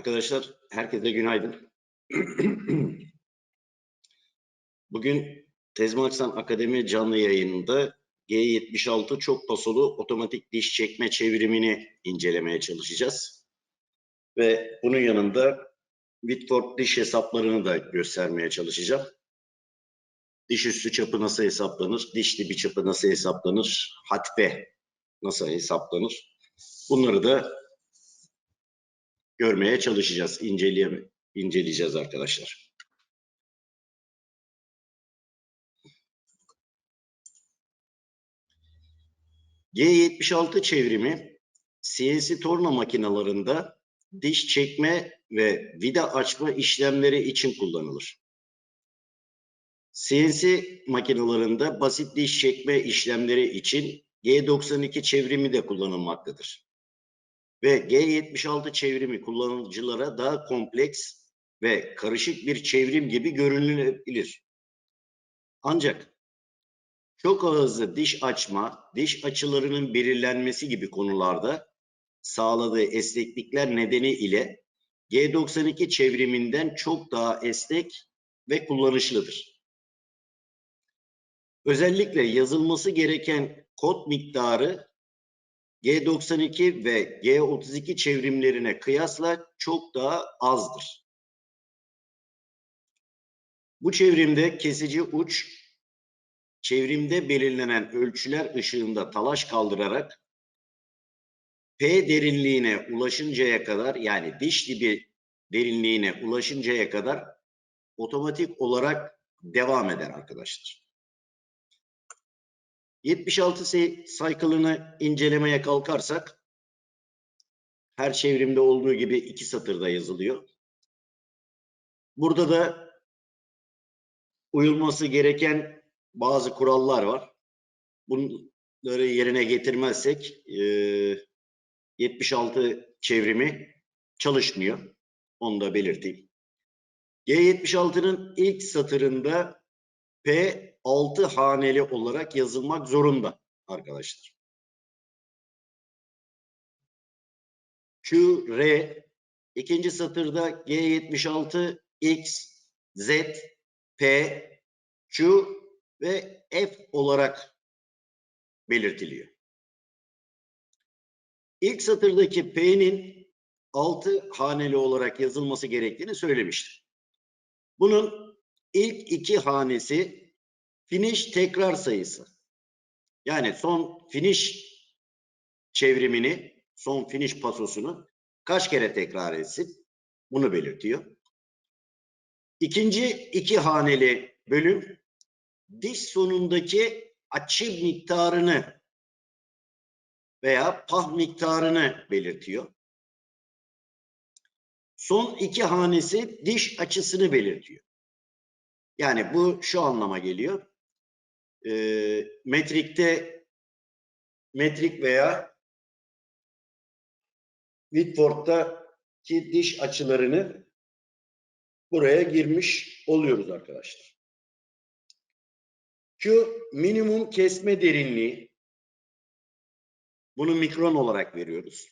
Arkadaşlar herkese günaydın. Bugün Tezmaksan Akademi canlı yayınında G76 çok pasolu otomatik diş çekme çevrimini incelemeye çalışacağız. Ve bunun yanında Whitford diş hesaplarını da göstermeye çalışacağım. Diş üstü çapı nasıl hesaplanır, diş dibi çapı nasıl hesaplanır, hatbe nasıl hesaplanır. Bunları da görmeye çalışacağız, inceleye, inceleyeceğiz arkadaşlar. G76 çevrimi CNC torna makinalarında diş çekme ve vida açma işlemleri için kullanılır. CNC makinalarında basit diş çekme işlemleri için G92 çevrimi de kullanılmaktadır ve G76 çevrimi kullanıcılara daha kompleks ve karışık bir çevrim gibi görünülebilir. Ancak çok hızlı diş açma, diş açılarının belirlenmesi gibi konularda sağladığı esneklikler nedeni ile G92 çevriminden çok daha esnek ve kullanışlıdır. Özellikle yazılması gereken kod miktarı G92 ve G32 çevrimlerine kıyasla çok daha azdır. Bu çevrimde kesici uç çevrimde belirlenen ölçüler ışığında talaş kaldırarak P derinliğine ulaşıncaya kadar yani diş dibi derinliğine ulaşıncaya kadar otomatik olarak devam eder arkadaşlar. 76 cycle'ını incelemeye kalkarsak her çevrimde olduğu gibi iki satırda yazılıyor. Burada da uyulması gereken bazı kurallar var. Bunları yerine getirmezsek e, 76 çevrimi çalışmıyor. Onu da belirteyim. G76'nın ilk satırında P 6 haneli olarak yazılmak zorunda arkadaşlar. Q, R, ikinci satırda G76, X, Z, P, Q ve F olarak belirtiliyor. İlk satırdaki P'nin 6 haneli olarak yazılması gerektiğini söylemiştim. Bunun ilk iki hanesi finish tekrar sayısı. Yani son finish çevrimini, son finish pasosunu kaç kere tekrar etsin? Bunu belirtiyor. İkinci iki haneli bölüm diş sonundaki açı miktarını veya pah miktarını belirtiyor. Son iki hanesi diş açısını belirtiyor. Yani bu şu anlama geliyor e, metrikte metrik veya Whitford'daki diş açılarını buraya girmiş oluyoruz arkadaşlar. Q minimum kesme derinliği bunu mikron olarak veriyoruz.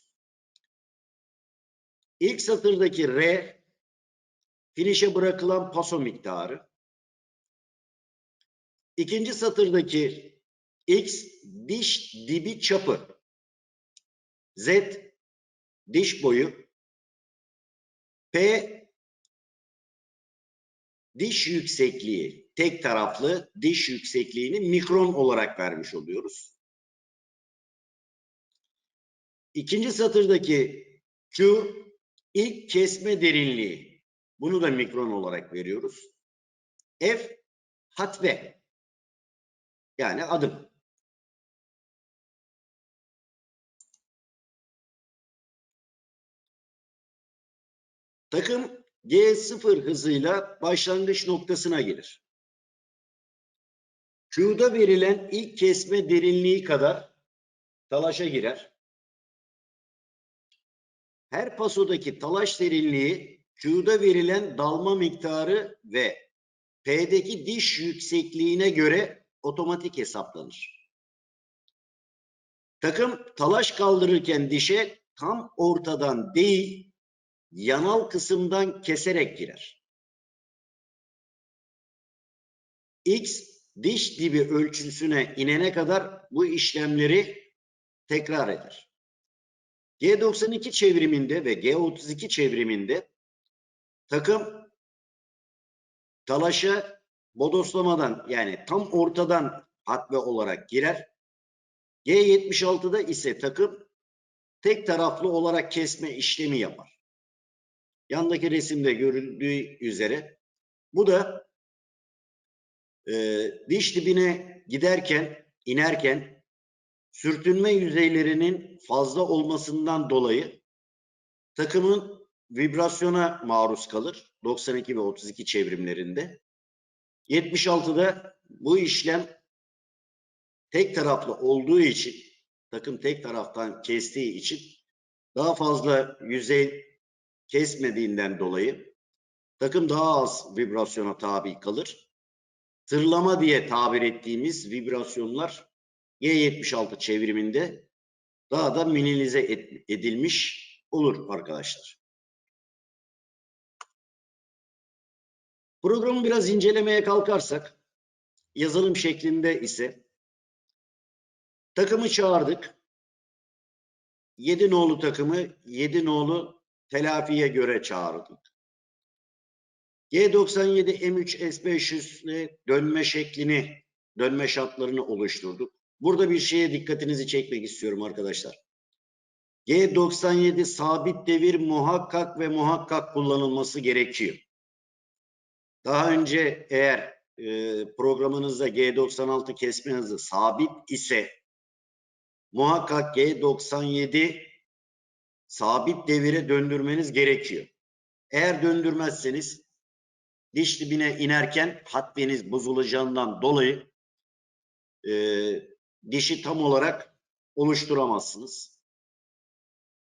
İlk satırdaki R finişe bırakılan paso miktarı. İkinci satırdaki X diş dibi çapı. Z diş boyu. P diş yüksekliği. Tek taraflı diş yüksekliğini mikron olarak vermiş oluyoruz. İkinci satırdaki Q ilk kesme derinliği. Bunu da mikron olarak veriyoruz. F hatve yani adım. Takım G0 hızıyla başlangıç noktasına gelir. Q'da verilen ilk kesme derinliği kadar talaşa girer. Her pasodaki talaş derinliği Q'da verilen dalma miktarı ve P'deki diş yüksekliğine göre otomatik hesaplanır. Takım talaş kaldırırken dişe tam ortadan değil yanal kısımdan keserek girer. X diş dibi ölçüsüne inene kadar bu işlemleri tekrar eder. G92 çevriminde ve G32 çevriminde takım talaşa bodoslamadan yani tam ortadan hatve olarak girer. G76'da ise takım tek taraflı olarak kesme işlemi yapar. Yandaki resimde görüldüğü üzere bu da e, diş dibine giderken, inerken sürtünme yüzeylerinin fazla olmasından dolayı takımın vibrasyona maruz kalır. 92 ve 32 çevrimlerinde. 76'da bu işlem tek taraflı olduğu için takım tek taraftan kestiği için daha fazla yüzey kesmediğinden dolayı takım daha az vibrasyona tabi kalır. Tırlama diye tabir ettiğimiz vibrasyonlar G76 çevriminde daha da minimize edilmiş olur arkadaşlar. Programı biraz incelemeye kalkarsak yazılım şeklinde ise takımı çağırdık. 7 nolu takımı 7 nolu telafiye göre çağırdık. G97 M3 S500 ile dönme şeklini, dönme şartlarını oluşturduk. Burada bir şeye dikkatinizi çekmek istiyorum arkadaşlar. G97 sabit devir muhakkak ve muhakkak kullanılması gerekiyor. Daha önce eğer e, programınızda G96 kesme hızı sabit ise muhakkak G97 sabit devire döndürmeniz gerekiyor. Eğer döndürmezseniz diş dibine inerken hatveniz bozulacağından dolayı e, dişi tam olarak oluşturamazsınız.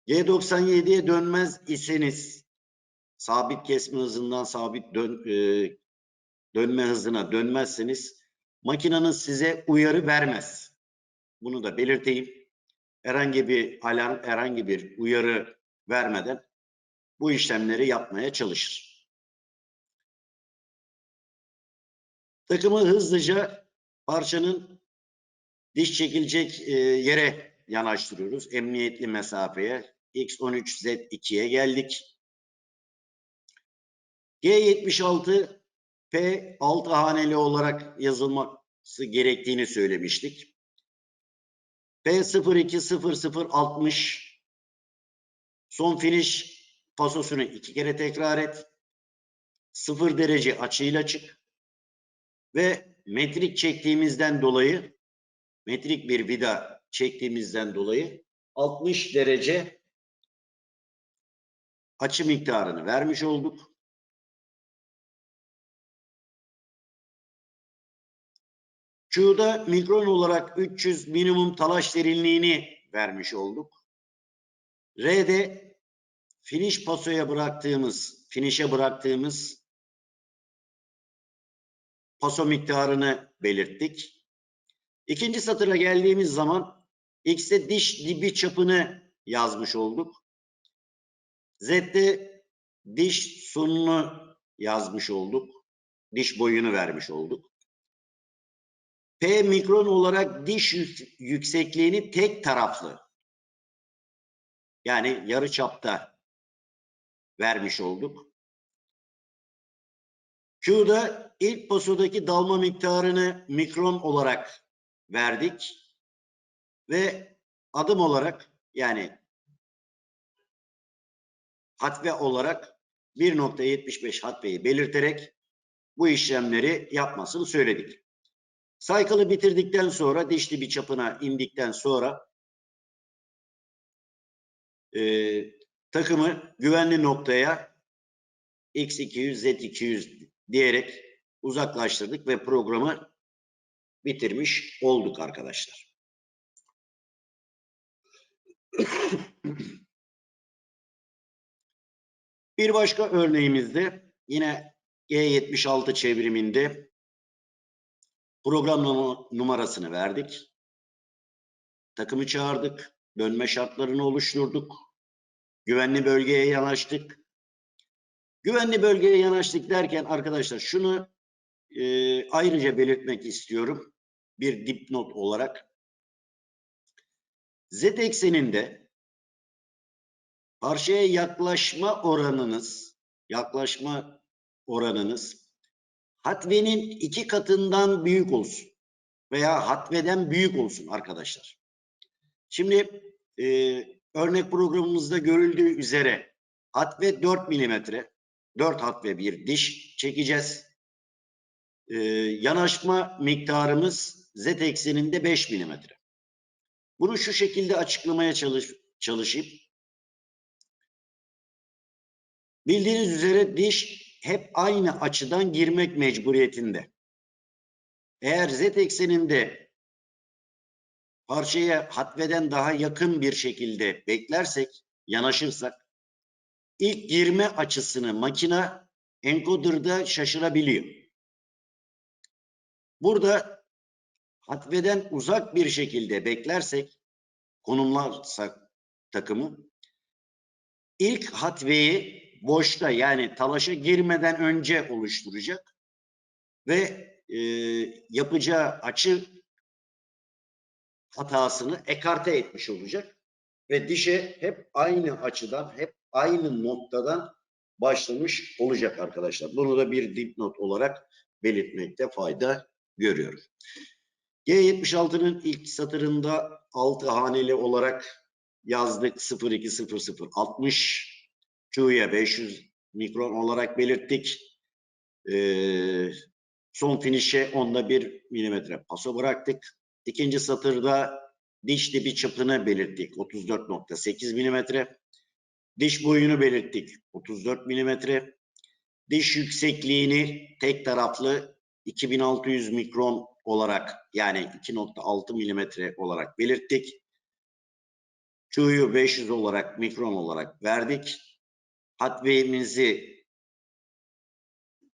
G97'ye dönmez iseniz sabit kesme hızından sabit dön, e, dönme hızına dönmezseniz makinanız size uyarı vermez. Bunu da belirteyim. Herhangi bir alarm, herhangi bir uyarı vermeden bu işlemleri yapmaya çalışır. Takımı hızlıca parçanın diş çekilecek e, yere yanaştırıyoruz. Emniyetli mesafeye. X13Z2'ye geldik. G76 P 6 haneli olarak yazılması gerektiğini söylemiştik. P020060 son finish pasosunu iki kere tekrar et. 0 derece açıyla çık. Ve metrik çektiğimizden dolayı metrik bir vida çektiğimizden dolayı 60 derece açı miktarını vermiş olduk. Q'da mikron olarak 300 minimum talaş derinliğini vermiş olduk. R'de finish pasoya bıraktığımız, finish'e bıraktığımız paso miktarını belirttik. İkinci satıra geldiğimiz zaman X'te diş dibi çapını yazmış olduk. Z'de diş sununu yazmış olduk. Diş boyunu vermiş olduk. P mikron olarak diş yüksekliğini tek taraflı yani yarı çapta vermiş olduk. Q'da ilk pasodaki dalma miktarını mikron olarak verdik ve adım olarak yani hatve olarak 1.75 hatveyi belirterek bu işlemleri yapmasını söyledik. Cycle'ı bitirdikten sonra dişli bir çapına indikten sonra e, takımı güvenli noktaya X200, Z200 diyerek uzaklaştırdık ve programı bitirmiş olduk arkadaşlar. Bir başka örneğimizde yine G76 çevriminde Program numarasını verdik. Takımı çağırdık. Dönme şartlarını oluşturduk. Güvenli bölgeye yanaştık. Güvenli bölgeye yanaştık derken arkadaşlar şunu e, ayrıca belirtmek istiyorum. Bir dipnot olarak. Z ekseninde parçaya yaklaşma oranınız yaklaşma oranınız hatvenin iki katından büyük olsun veya hatveden büyük olsun arkadaşlar. Şimdi e, örnek programımızda görüldüğü üzere hatve 4 milimetre 4 hatve bir diş çekeceğiz. E, yanaşma miktarımız z ekseninde 5 milimetre. Bunu şu şekilde açıklamaya çalış, çalışayım. Bildiğiniz üzere diş hep aynı açıdan girmek mecburiyetinde. Eğer z ekseninde parçaya hatveden daha yakın bir şekilde beklersek, yanaşırsak ilk girme açısını makina encoder'da şaşırabiliyor. Burada hatveden uzak bir şekilde beklersek, konumlarsak takımı ilk hatveyi boşta yani talaşa girmeden önce oluşturacak ve e, yapacağı açı hatasını ekarte etmiş olacak ve dişe hep aynı açıdan, hep aynı noktadan başlamış olacak arkadaşlar. Bunu da bir dipnot olarak belirtmekte fayda görüyorum. G76'nın ilk satırında 6 haneli olarak yazdık 0200 60 Q'ya 500 mikron olarak belirttik. Ee, son finişe onda bir milimetre paso bıraktık. İkinci satırda diş dibi çapını belirttik. 34.8 milimetre. Diş boyunu belirttik. 34 milimetre. Diş yüksekliğini tek taraflı 2600 mikron olarak yani 2.6 milimetre olarak belirttik. Q'yu 500 olarak mikron olarak verdik. Hatveyimizi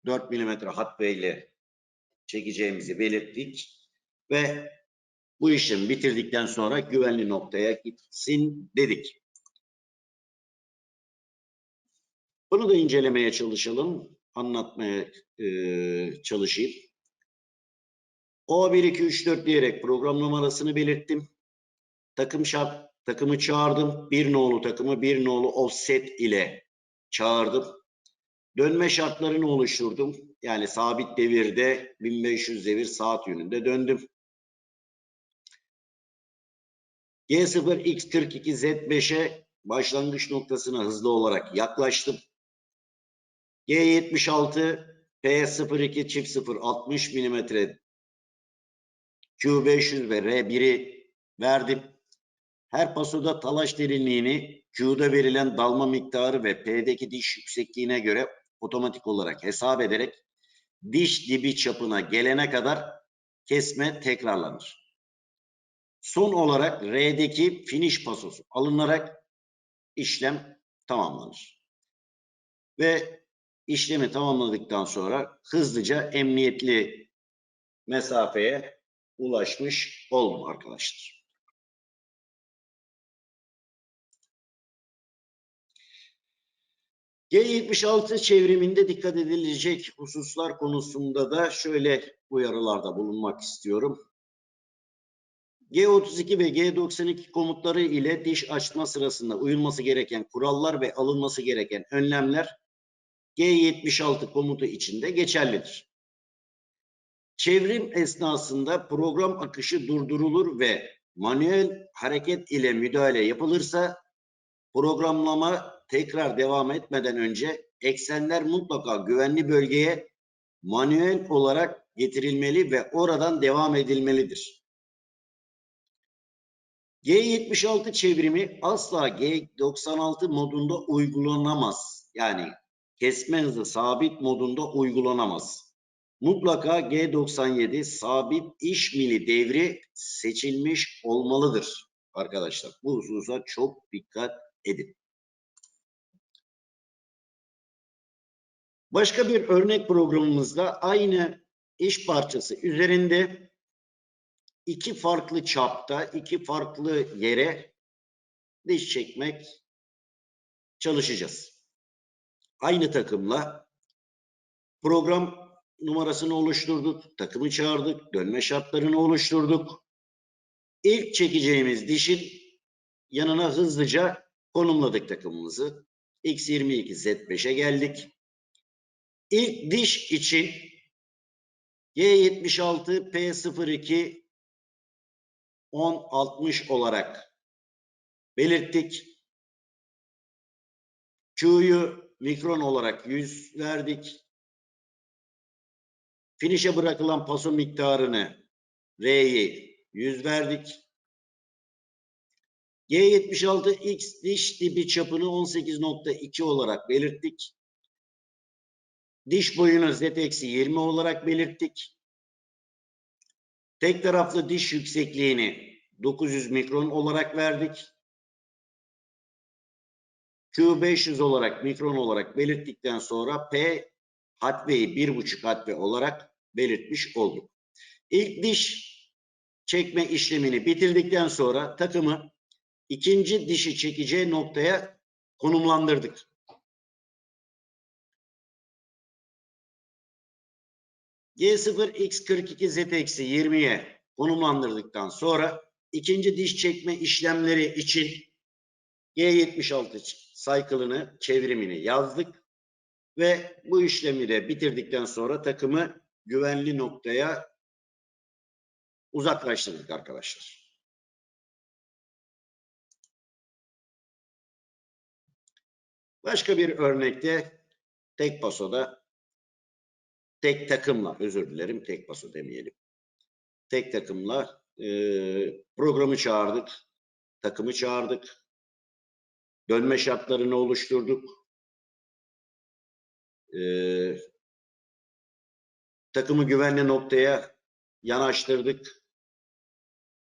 4 milimetre hatve ile çekeceğimizi belirttik ve bu işlemi bitirdikten sonra güvenli noktaya gitsin dedik. Bunu da incelemeye çalışalım, anlatmaya e, çalışayım. O1, 2, 3, 4 diyerek program numarasını belirttim. Takım şart, takımı çağırdım. Bir nolu takımı bir nolu offset ile çağırdım. Dönme şartlarını oluşturdum. Yani sabit devirde 1500 devir saat yönünde döndüm. G0 X42 Z5'e başlangıç noktasına hızlı olarak yaklaştım. G76 P02 çift 0 60 mm Q500 ve R1'i verdim. Her pasoda talaş derinliğini Q'da verilen dalma miktarı ve P'deki diş yüksekliğine göre otomatik olarak hesap ederek diş dibi çapına gelene kadar kesme tekrarlanır. Son olarak R'deki finish pasosu alınarak işlem tamamlanır. Ve işlemi tamamladıktan sonra hızlıca emniyetli mesafeye ulaşmış oldum arkadaşlar. G76 çevriminde dikkat edilecek hususlar konusunda da şöyle uyarılarda bulunmak istiyorum. G32 ve G92 komutları ile diş açma sırasında uyulması gereken kurallar ve alınması gereken önlemler G76 komutu içinde geçerlidir. Çevrim esnasında program akışı durdurulur ve manuel hareket ile müdahale yapılırsa programlama tekrar devam etmeden önce eksenler mutlaka güvenli bölgeye manuel olarak getirilmeli ve oradan devam edilmelidir. G76 çevrimi asla G96 modunda uygulanamaz. Yani kesme hızı sabit modunda uygulanamaz. Mutlaka G97 sabit iş mili devri seçilmiş olmalıdır arkadaşlar. Bu hususa çok dikkat edin. Başka bir örnek programımızda aynı iş parçası üzerinde iki farklı çapta, iki farklı yere diş çekmek çalışacağız. aynı takımla program numarasını oluşturduk, takımı çağırdık, dönme şartlarını oluşturduk. İlk çekeceğimiz dişin yanına hızlıca konumladık takımımızı. X22 Z5'e geldik. İlk diş için G76 P02 1060 olarak belirttik. Q'yu mikron olarak 100 verdik. Finish'e bırakılan paso miktarını R'yi 100 verdik. G76X diş dibi çapını 18.2 olarak belirttik. Diş boyunu Z-20 olarak belirttik. Tek taraflı diş yüksekliğini 900 mikron olarak verdik. Q500 olarak mikron olarak belirttikten sonra P hatveyi 1,5 hatve olarak belirtmiş olduk. İlk diş çekme işlemini bitirdikten sonra takımı ikinci dişi çekeceği noktaya konumlandırdık. G0X42Z-20'ye konumlandırdıktan sonra ikinci diş çekme işlemleri için G76 cycle'ını, çevrimini yazdık ve bu işlemi de bitirdikten sonra takımı güvenli noktaya uzaklaştırdık arkadaşlar. Başka bir örnekte tek pasoda tek takımla özür dilerim tek paso demeyelim. Tek takımla e, programı çağırdık, takımı çağırdık, dönme şartlarını oluşturduk. E, takımı güvenli noktaya yanaştırdık.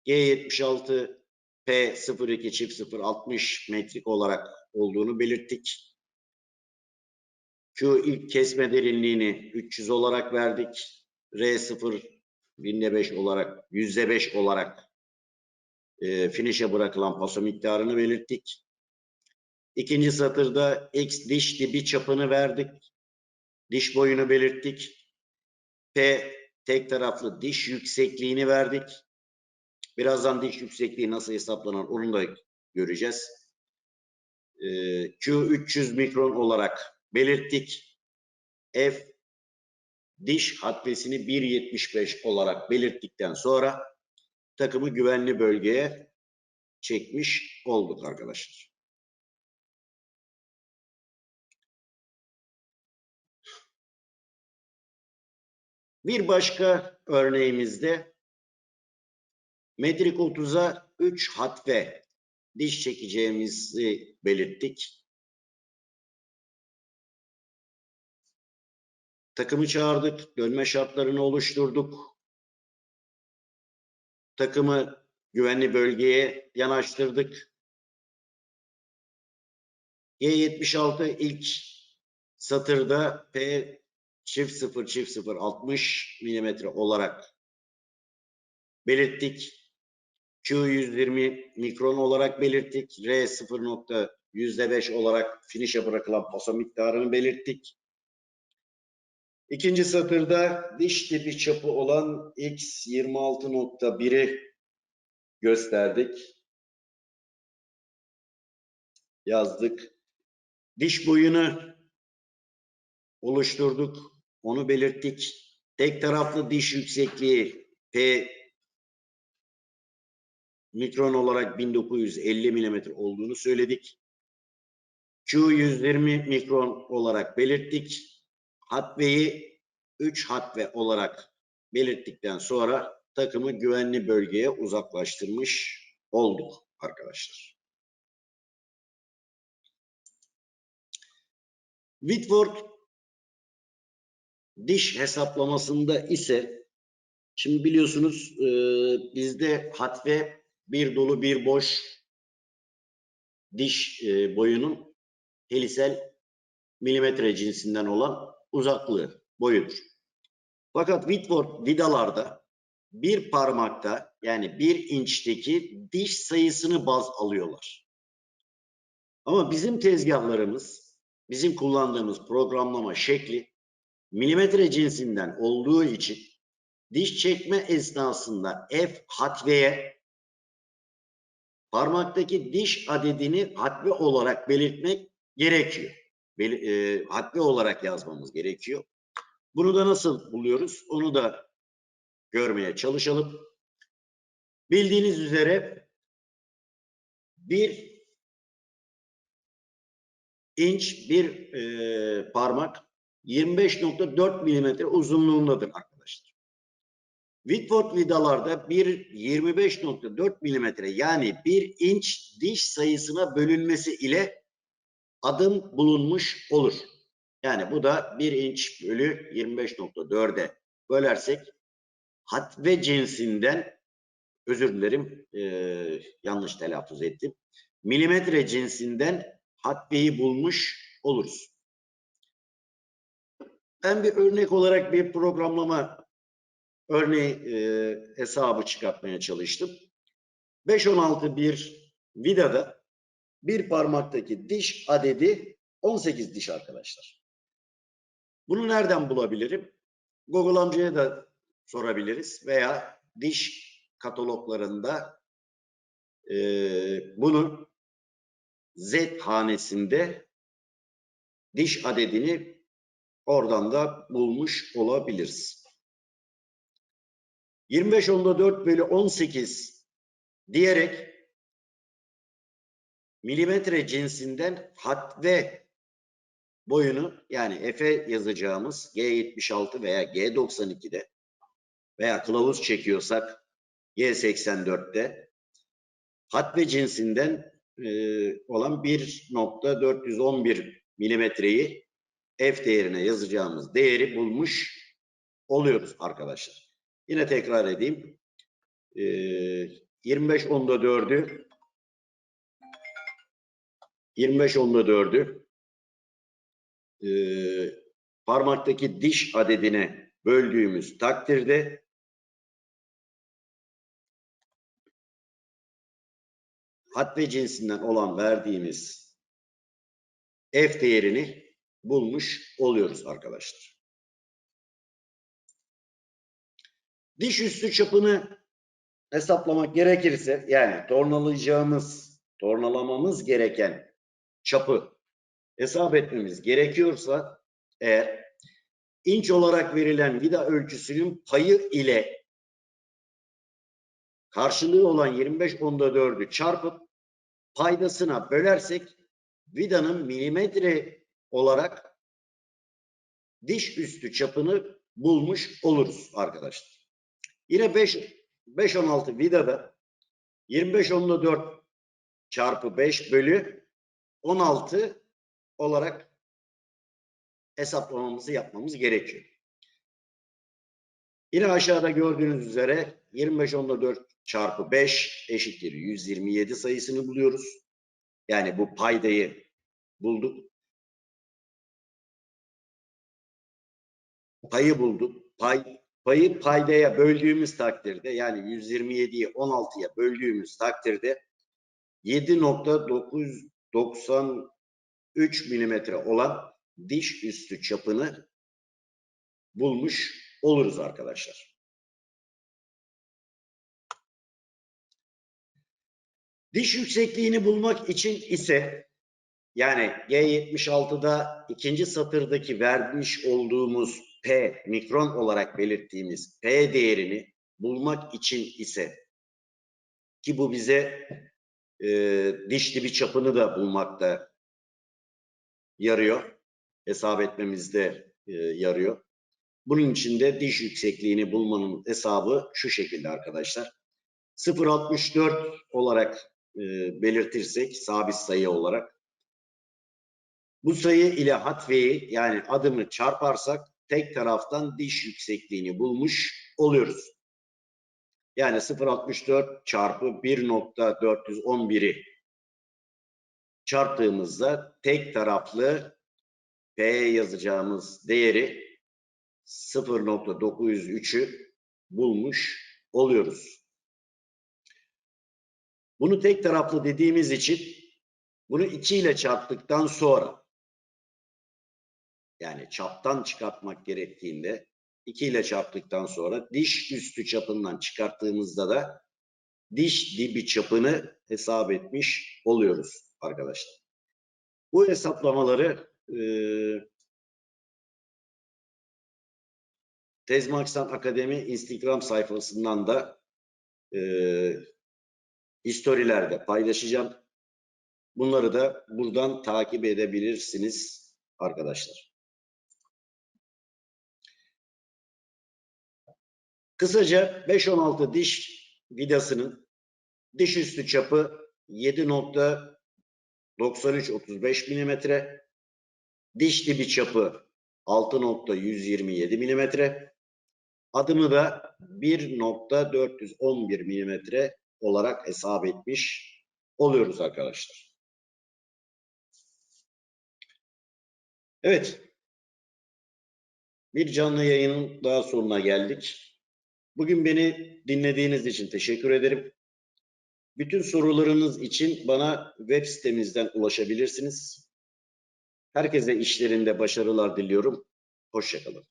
G76 P02 çift 0 60 metrik olarak olduğunu belirttik. Q ilk kesme derinliğini 300 olarak verdik. R0 binde 5 olarak yüzde 5 olarak e, finish'e bırakılan paso miktarını belirttik. İkinci satırda X diş dibi çapını verdik. Diş boyunu belirttik. P tek taraflı diş yüksekliğini verdik. Birazdan diş yüksekliği nasıl hesaplanır onu da göreceğiz. E, Q 300 mikron olarak belirttik. F diş hatvesini 1.75 olarak belirttikten sonra takımı güvenli bölgeye çekmiş olduk arkadaşlar. Bir başka örneğimizde metrik 30'a 3 hatve diş çekeceğimizi belirttik. Takımı çağırdık, dönme şartlarını oluşturduk. Takımı güvenli bölgeye yanaştırdık. G76 ilk satırda P çift 0 çift 0 60 milimetre olarak belirttik. Q 120 mikron olarak belirttik. R 0 %5 olarak finish'e bırakılan paso miktarını belirttik. İkinci satırda diş dibi çapı olan X 26.1'i gösterdik. Yazdık. Diş boyunu oluşturduk. Onu belirttik. Tek taraflı diş yüksekliği P mikron olarak 1950 milimetre olduğunu söyledik. Q 120 mikron olarak belirttik hatveyi 3 hatve olarak belirttikten sonra takımı güvenli bölgeye uzaklaştırmış olduk arkadaşlar. Whitworth diş hesaplamasında ise şimdi biliyorsunuz e, bizde hatve bir dolu bir boş diş e, boyunun helisel milimetre cinsinden olan uzaklığı, boyudur. Fakat Whitworth vidalarda bir parmakta yani bir inçteki diş sayısını baz alıyorlar. Ama bizim tezgahlarımız bizim kullandığımız programlama şekli milimetre cinsinden olduğu için diş çekme esnasında F hatveye parmaktaki diş adedini hatve olarak belirtmek gerekiyor. Bel e, hatve olarak yazmamız gerekiyor. Bunu da nasıl buluyoruz? Onu da görmeye çalışalım. Bildiğiniz üzere bir inç bir e, parmak 25.4 milimetre uzunluğundadır arkadaşlar. Whitford vidalarda bir 25.4 milimetre yani bir inç diş sayısına bölünmesi ile adım bulunmuş olur. Yani bu da 1 inç bölü 25.4'e bölersek hatve cinsinden özür dilerim e, yanlış telaffuz ettim. Milimetre cinsinden hatveyi bulmuş oluruz. Ben bir örnek olarak bir programlama örneği e, hesabı çıkartmaya çalıştım. 5-16 bir vidada bir parmaktaki diş adedi 18 diş arkadaşlar. Bunu nereden bulabilirim? Google amcaya da sorabiliriz veya diş kataloglarında e, bunu Z hanesinde diş adedini oradan da bulmuş olabiliriz. 25 onda 4 bölü 18 diyerek milimetre cinsinden hat ve boyunu yani F'e yazacağımız G76 veya G92'de veya kılavuz çekiyorsak G84'te hat ve cinsinden e, olan 1.411 milimetreyi F değerine yazacağımız değeri bulmuş oluyoruz arkadaşlar. Yine tekrar edeyim. E, 25 onda 4'ü 25 onda 4'ü e, parmaktaki diş adedine böldüğümüz takdirde hat ve cinsinden olan verdiğimiz f değerini bulmuş oluyoruz arkadaşlar. Diş üstü çapını hesaplamak gerekirse yani tornalayacağımız, tornalamamız gereken çapı hesap etmemiz gerekiyorsa eğer inç olarak verilen vida ölçüsünün payı ile karşılığı olan 25 onda 4'ü çarpıp paydasına bölersek vidanın milimetre olarak diş üstü çapını bulmuş oluruz arkadaşlar. Yine 5 5 16 vidada 25 onda 4 çarpı 5 bölü 16 olarak hesaplamamızı yapmamız gerekiyor. Yine aşağıda gördüğünüz üzere 25 onda 4 çarpı 5 eşittir 127 sayısını buluyoruz. Yani bu paydayı bulduk. Payı bulduk. Pay, payı paydaya böldüğümüz takdirde yani 127'yi 16'ya böldüğümüz takdirde 7.993 milimetre olan diş üstü çapını bulmuş oluruz arkadaşlar. Diş yüksekliğini bulmak için ise yani G76'da ikinci satırdaki vermiş olduğumuz P mikron olarak belirttiğimiz P değerini bulmak için ise ki bu bize e, diş dibi çapını da bulmakta yarıyor. Hesap etmemizde e, yarıyor. Bunun için de diş yüksekliğini bulmanın hesabı şu şekilde arkadaşlar. 0.64 olarak e, belirtirsek sabit sayı olarak bu sayı ile hatveyi yani adımı çarparsak tek taraftan diş yüksekliğini bulmuş oluyoruz. Yani 0.64 çarpı 1.411'i çarptığımızda tek taraflı P yazacağımız değeri 0.903'ü bulmuş oluyoruz. Bunu tek taraflı dediğimiz için bunu 2 ile çarptıktan sonra yani çaptan çıkartmak gerektiğinde 2 ile çarptıktan sonra diş üstü çapından çıkarttığımızda da diş dibi çapını hesap etmiş oluyoruz arkadaşlar. Bu hesaplamaları e, Tezmaksan Akademi Instagram sayfasından da e, storylerde paylaşacağım. Bunları da buradan takip edebilirsiniz arkadaşlar. Kısaca 5-16 diş vidasının diş üstü çapı 7.9335 milimetre, diş dibi çapı 6.127 milimetre, adımı da 1.411 milimetre olarak hesap etmiş oluyoruz arkadaşlar. Evet. Bir canlı yayının daha sonuna geldik. Bugün beni dinlediğiniz için teşekkür ederim. Bütün sorularınız için bana web sitemizden ulaşabilirsiniz. Herkese işlerinde başarılar diliyorum. Hoşçakalın.